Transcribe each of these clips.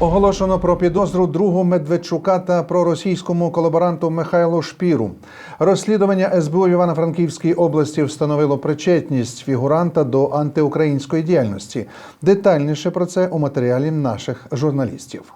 Оголошено про підозру другу Медведчука та проросійському колаборанту Михайлу Шпіру. Розслідування СБУ в Івано-Франківській області встановило причетність фігуранта до антиукраїнської діяльності. Детальніше про це у матеріалі наших журналістів.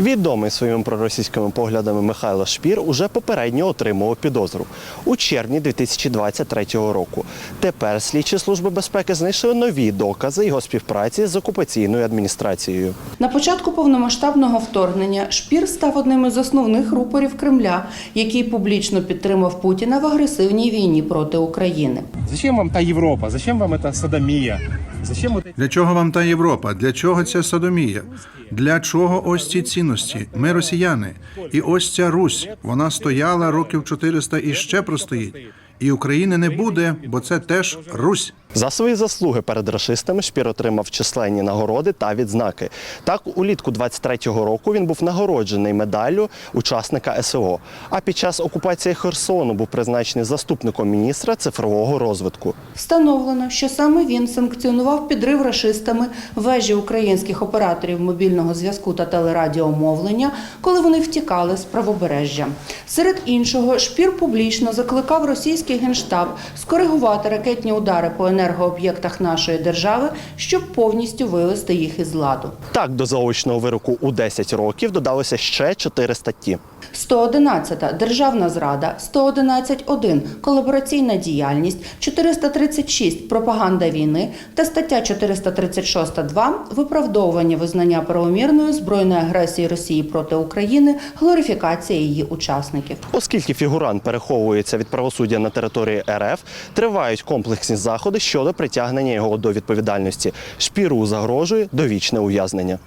Відомий своїми проросійськими поглядами Михайло Шпір уже попередньо отримував підозру у червні 2023 року. Тепер слідчі служби безпеки знайшли нові докази його співпраці з окупаційною адміністрацією. На початку повномасштабного вторгнення Шпір став одним із основних рупорів Кремля, який публічно підтримав Путіна в агресивній війні проти України. Зачем вам та Європа? Зачем вам та садомія? Зачем. Для чого вам та Європа? Для чого ця садомія? Для чого ось ці цінності? Ми росіяни. І ось ця Русь. Вона стояла років 400 і ще простоїть. І України не буде, бо це теж Русь. За свої заслуги перед рашистами Шпір отримав численні нагороди та відзнаки. Так, улітку 23-го року він був нагороджений медаллю учасника СВО. А під час окупації Херсону був призначений заступником міністра цифрового розвитку. Встановлено, що саме він санкціонував підрив рашистами вежі українських операторів мобільного зв'язку та телерадіомовлення, коли вони втікали з правобережжя. Серед іншого, Шпір публічно закликав російський генштаб скоригувати ракетні удари по енергооб'єктах нашої держави, щоб повністю вивести їх із ладу. Так, до заочного вироку у 10 років додалося ще 4 статті. 111 – державна зрада, 111.1 – колабораційна діяльність, 436 – пропаганда війни та стаття 436.2 – виправдовування визнання правомірної збройної агресії Росії проти України, глорифікація її учасників. Оскільки фігурант переховується від правосуддя на території РФ, тривають комплексні заходи щодо притягнення його до відповідальності. Шпіру загрожує довічне ув'язнення.